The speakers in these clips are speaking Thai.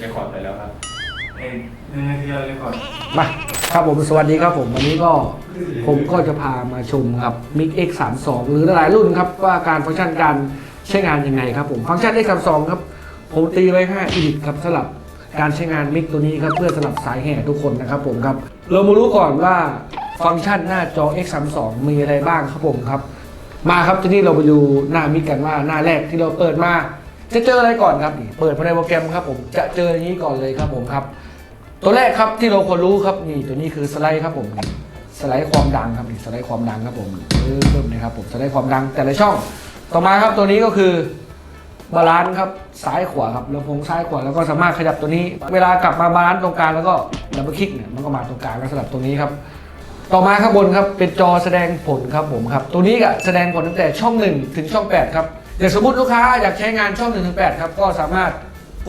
เรคคอร์ดไปแล้วครับเอ้ยหนึ่งนาทีเราเรคคอร์ดมาครับผมสวัสดีครับผมวันนี้ก็ผมก็จะพามาชมครับ Mic X 3 2หรือหลายรุ่นครับ ว่าการฟังก์ชันการใช้งานยังไงครับผมฟังก์ชัน X 3 2ครับผมตีไว้5 e d i t ครับสำหรับการใช้งานมิกตัวนี้ครับเพื่อสำหรับสายแห่ทุกคนนะครับผมครับ เรามารู้ก่อนว่าฟังก์ชันหน้าจอ X 3 2มีอะไรบ้างครับผมครับ มาครับทีนี้เราไปดูหน้ามิกกันว่าหน้าแรกที่เราเปิดมา จะเจออะไรก่อนครับนี่เปิดภายในโปรแกรมครับผมจะเจออย่างนี้ก่อนเลยครับผมครับ ตัวแรกครับที่เราควรรู้ครับนี่ตัวนี้คือสไลด์ครับผมสไลด์ความดังครับนี่สไลด์ความดังครับผมเริ่มนะครับผมสไลด์ความดังแต่ละช่อง ต่อมาครับตัวนี้ก็คือบาลานซ์ครับซ้ายขวาครับลำโพงซ้ายขวาแล้วก็สามารถขยับตัวนี้ เวลากลับมาบาลานซ์ตรงกลางแล้วก็ดับเบิลคลิกเนี่ยมันก็มาตรงกลางแล้วสลับตรงนี้ครับต่อมาข้างบนครับเป็นจอแสดงผลครับผมครับตัวนี้ก็แสดงผลตั้งแต่ช่อง 1 ถึงช่อง 8 ครับ อย่างสมมติลูกค้าอยากใช้งานช่อง1ถึง8ครับก็สามารถ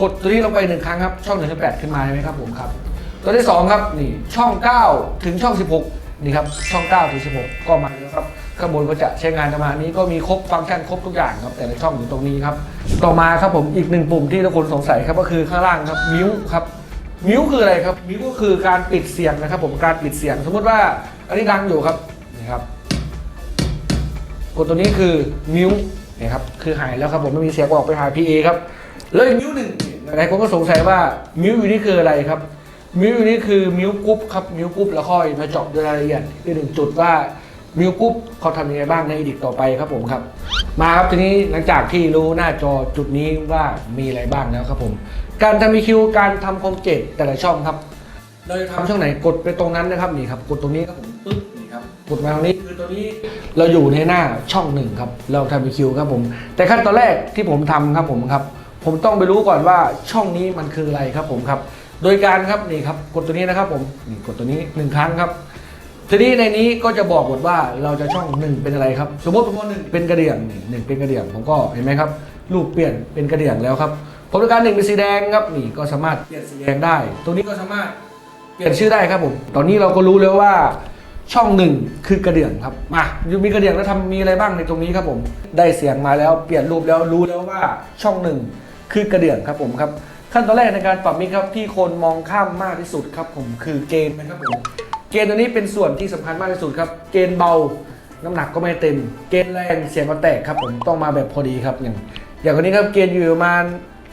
กดตัวนี้ลงไปหนึ่งครั้งครับช่อง1ถึง8ขึ้นมาใช่ไหมครับผมครับตัวที่ 2 ครับนี่ช่อง 9 ถึงช่อง 16 นี่ครับช่อง 9 ถึง 16 ก็มาแล้วครับข้างบนก็จะใช้งานประมาณนี้ก็มีครบฟังก์ชันครบทุกอย่างครับแต่ละช่องอยู่ตรงนี้ครับต่อมาครับผมอีกหนึ่งปุ่มที่ทุกคนสงสัยครับก็คือข้างล่างครับมิวครับมิวคืออะไรครับมิวก็คือการปิดเสียงนะครับ ผมการปิดเสียง สมมติว่าอันนี้ดังอยู่ครับนี่ครับกดตัวนี้คือมิว นี่ครับ คือหายแล้วครับผมไม่มีเสียงออกไปหา PA ครับ แล้วอีกมิวหนึ่งหลายคนก็สงสัยว่ามิวอยู่นี่คืออะไรครับ มิวอยู่นี่คือมิวกรุ๊ปครับ มิวกรุ๊ปแล้วค่อยมาเจาะด้วยรายละเอียดอีกหนึ่งจุดว่ามิวกรุ๊ปเขาทำยังไงบ้างในอีดิต่อไปครับผมครับ มาครับทีนี้หลังจากที่รู้หน้าจอจุดนี้ว่ามีอะไรบ้างแล้วครับผม การทำ EQ การทำคอมเจตแต่ละช่องครับ เราจะทำช่องไหนกดไปตรงนั้นนะครับนี่ครับ กดตรงนี้ครับผมปึ๊บนี่ครับก ดมาตรงนี้คือตัวนี้เราอยู่ในหน้าช่องหนึ่งครับ เราทำ EQ ครับผม แต่ขั้นตอนแรกที่ผมทำครับผมครับ ผมต้องไปรู้ก่อนว่าช่องนี้มันคืออะไรครับผมครับ โดยการครับนี่ครับกดตัวนี้นะครับผมนี่กดตัวนี้หนึ่งครั้งครับ ทีนี้ในนี้ก็จะบอกหมดว่าเราจะช่องหนึ่งเป็นอะไรครับ สมมติผมว่าหนึ่งเป็นกระเดี่ยงนี่หนึ่งเป็นกระเดี่ยงผมก็เห็นไหมครับรูปเปลี่ยนเป็นกระเดี่ยงแล้วครับผมต้องการหนึ่งเป็นสีแดงครับนี่ก็สามารถเปลี่ยนสีแดงได้ตรงนี้ก็สามารถเปลี่ยนชื่อได้ครับผม ตอนนี้เราก็รู้แล้วว่า ช่องหนึ่งคือกระเดี่ยงครับมาอยู่มีกระเดี่ยงแล้วทำมีอะไรบ้างในตรงนี้ครับผม ได้เสียงมาแล้วเปลี่ยนรูปแล้วรู้แล้วว่าช่องหนึ่งคือกระเดี่ยงครับผมครับ ขั้นตอนแรกในการปรับมิกครับที่คนมองข้ามมากที่สุดครับผมคือเกณฑ์นะครับผมเกณฑ์ตัวนี้เป็นส่วนที่สำคัญมากที่สุดครับ เกณฑ์เบาน้ำหนักก็ไม่เต็ม เกณฑ์แรงเสียงก็แตกครับผมต้องมาแบบพอดีครับอย่างอย่างคนนี้ครับเกณฑ์อยู่ประมาณ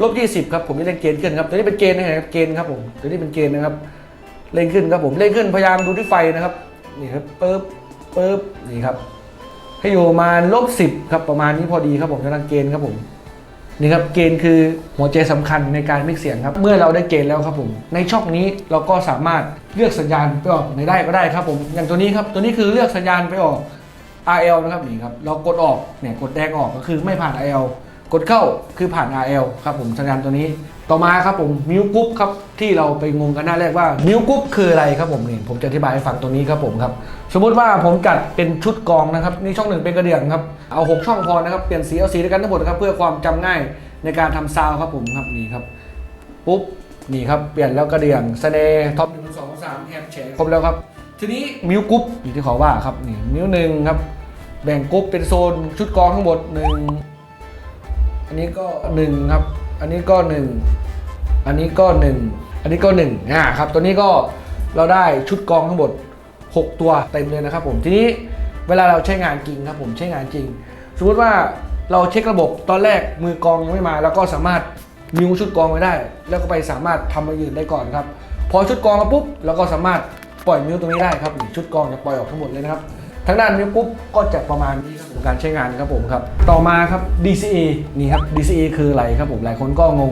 ลบ20ครับผมจะเล่นเกณฑ์ขึ้นครับตัวนี้เป็นเกณฑ์นะครับเกณฑ์ครับผมตัวนี้เป็นเกณฑ์นะครับเล่นขึ้นครับผมเล่นขึ้นพยายามดูที่ไฟนะครับ นี่ครับปึ๊บปึ๊บนี่ครับ ให้อยู่ประมาณลบ10ครับประมาณนี้พอดีครับผมจะนั่งเกณฑ์ครับผมนี่ครับเกณฑ์คือหัวใจสำคัญในการมิกเสียงครับ เมื่อเราได้เกณฑ์แล้วครับผม ในช่องนี้เราก็สามารถเลือกสัญญาณไปออกในได้ก็ได้ครับผม อย่างตัวนี้ครับตัวนี้คือเลือกสัญญาณไปออก RL นะครับนี่ครับเรากดออกเนี่ยกดแดงออกก็คือไม่ผ่าน RL กดเข้าคือผ่าน RL ครับผมสัญญาณตัวนี้ ต่อมาครับผมมิวกรุ๊ปครับที่เราไปงงกันหน้าแรกว่ามิวกรุ๊ปคืออะไรครับผมนี่ผมจะอธิบายให้ฟังตรงนี้ครับผมครับสมมติว่าผมจัดเป็นชุดกองนะครับนี่ช่องหนึ่งเป็นกระเดื่องครับเอาหกช่องพอนะครับเปลี่ยนสีเอาสีด้วยกันทั้งหมดนะครับเพื่อความจำง่ายในการทำซาวครับผมครับนี่ครับปุ๊บนี่ครับเปลี่ยนแล้วกระเดื่องสเนท็อปหนึ่งสองสามแฮมแชร์ครบแล้วครับ ทีนี้มิวกรุ๊ปอยู่ที่ขอว่าครับนี่มิวหนึ่งครับแบ่งกรุ๊ปเป็นโซนชุดกองทั้งหมดหนึ่งอันนี้ก็หนึ่งครับ อันนี้ก็หนึ่งอันนี้ก็หนึ่งอันนี้ก็หนึ่งอ่าครับตัวนี้ก็เราได้ชุดกองทั้งหมด 6 ตัวเต็มเลยนะครับผมทีนี้เวลาเราใช้งานจริงครับผมใช้งานจริง สมมติว่าเราเช็คระบบตอนแรกมือกองยังไม่มา แล้วก็สามารถมิวชุดกองไว้ได้ แล้วก็ไปสามารถทำมาอื่นได้ก่อนครับพอชุดกองมาปุ๊บเราก็สามารถปล่อยมิวตรงนี้ได้ครับชุดกองจะปล่อยออกทั้งหมดเลยนะครับ ทางด้านนี้ปุ๊บก็จะประมาณนี้ครับผมการใช้งานครับผมครับ ต่อมาครับ DCA นี่ครับ DCA คืออะไรครับผมหลายคนก็งง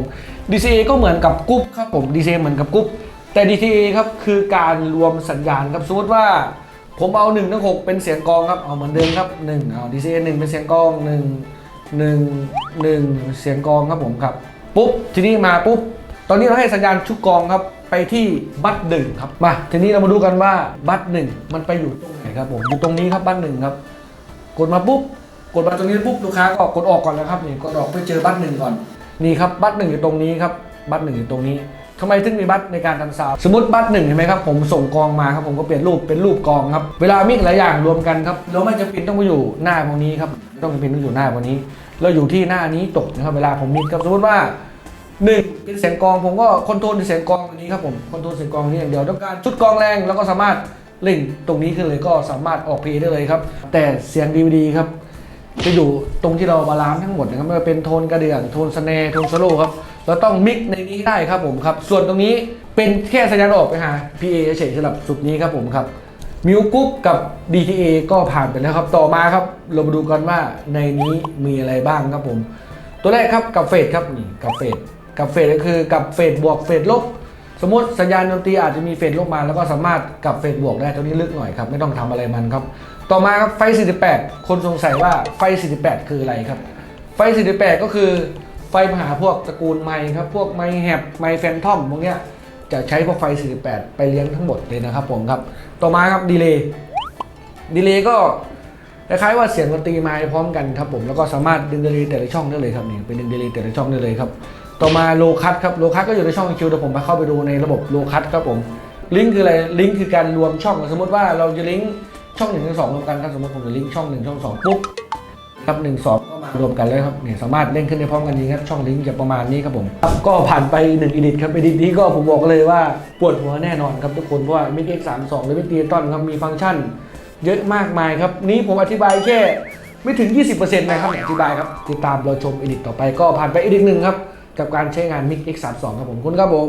DCA ก็เหมือนกับกรุ๊ปครับผม DCA เหมือนกับกรุ๊ปแต่ DCA ครับคือการรวมสัญญาณครับสมมติว่าผมเอา1ถึง6เป็นเสียงกองครับเอาเหมือนเดิมครับ1เอา DCA 1เป็นเสียงกอง1 1 1 เสียงกองครับผมครับปุ๊บทีนี้มาปุ๊บตอนนี้เราให้สัญญาณชุดกองครับ ไปที่บัตรหนึ่งครับมาทีนี้เรามาดูกันว่าบัตรหนึ่งมันไปอยู่ตรงไหนครับผมอยู่ตรงนี้ครับบัตรหนึ่งครับ กดมาปุ๊บกดมาตรงนี้ปุ๊บลูกค้าก็กดออกก่อนแล้วครับนี่กดออกเพื่อเจอบัตรหนึ่งก่อนนี่ครับบัตรหนึ่งอยู่ตรงนี้ครับบัตรหนึ่งอยู่ตรงนี้ทำไมถึงมีบัตรในการทำซาวสมมติบัตรหนึ่งเห็นไหมครับผมส่งกองมาครับผมก็เปลี่ยนรูปเป็นรูปกองครับเวลามิกหลายอย่างรวมกันครับเราไม่จำเป็นต้องไปอยู่หน้าพวกนี้ครับไม่ต้องจำเป็นต้องอยู่หน้าพวกนี้ เราอยู่ที่หน้านี้จบนะครับเวลาผมมิกครับสมมติว่า หนึ่งเป็นเสียงกองผมก็คอนโทรลเสียงกองอันนี้ครับผมคอนโทรลเสียงกองนี้อย่างเดียวต้องการชุดกองแรงแล้วก็สามารถเล่นตรงนี้ขึ้นเลยก็สามารถออกเพลงได้เลยครับ แต่เสียงดีวดีครับจะอยู่ตรงที่เราบาลานซ์ทั้งหมดนะครับไม่ว่าเป็นโทนกระเดื่องโทนสแนโทนโซโล่ครับเราต้องมิกซ์ในนี้ได้ครับผมครับ ส่วนตรงนี้เป็นแค่สัญญาณออกไปหา PA เฉยๆสำหรับสุดนี้ครับผมครับมิวกุ๊กกับ DTA ก็ผ่านไปแล้วครับ ต่อมาครับ เรามาดูกันว่าในนี้มีอะไรบ้างครับผม ตัวแรกครับกับเฟดครับนี่กับเฟด กับเฟดก็คือกับเฟดบวกเฟดลบ สมมติสัญญาณดนตรีอาจจะมีเฟดลบมา แล้วก็สามารถกับเฟดบวกได้ตัวนี้ลึกหน่อยครับ ไม่ต้องทำอะไรมันครับ ต่อมาครับไฟ 48 คนสงสัยว่าไฟ 48 คืออะไรครับ ไฟ 48 ก็คือไฟมาหาพวกตระกูลไมค์ครับพวกไมค์แฮบไมค์แฟนทอมพวกเนี้ยจะใช้พวกไฟ 48 ไปเลี้ยงทั้งหมดเลยนะครับผมครับ ต่อมาครับดีเลย์ดีเลย์ก็คล้ายๆว่าเสียงดนตรีมาพร้อมกันครับผมแล้วก็สามารถดึงดีเลย์แต่ละช่องได้เลยครับนี่เป็นดึงดีเลย์แต่ละช่องได้เลยครับ ต่อมาโลคัตครับโลคัตก็อยู่ในช่องคิวเดี๋ยวผมไปเข้าไปดูในระบบโลคัตครับผมลิงก์คืออะไรลิงก์คือการรวมช่องสมมติว่าเราจะลิงก์ช่องหนึ่งถึงสองรวมกันครับสมมติผมจะลิงก์ช่องหนึ่งช่องสองปุ๊บครับหนึ่งสองก็มารวมกันเลยครับเนี่ยสามารถเล่นขึ้นได้พร้อมกันนี้ครับช่องลิงก์จะประมาณนี้ครับผมครับก็ผ่านไปหนึ่งอีดิทครับอีดิทนี้ก็ผมบอกเลยว่าปวดหัวแน่นอนครับทุกคนเพราะว่ามิกเอ็กสามสองหรือมิกตีตอนครับมีฟังก์ชัน เยอะมากมายครับนี้ผมอธิบายแค่ไม่ถึง 20%นะครับอธิบายครับติดตามเราชมอีดิทต่อไปก็ผ่านไปอีดิทหนึ่งครับ กับการใช้งาน Mix X32 ครับผมคุณครับผม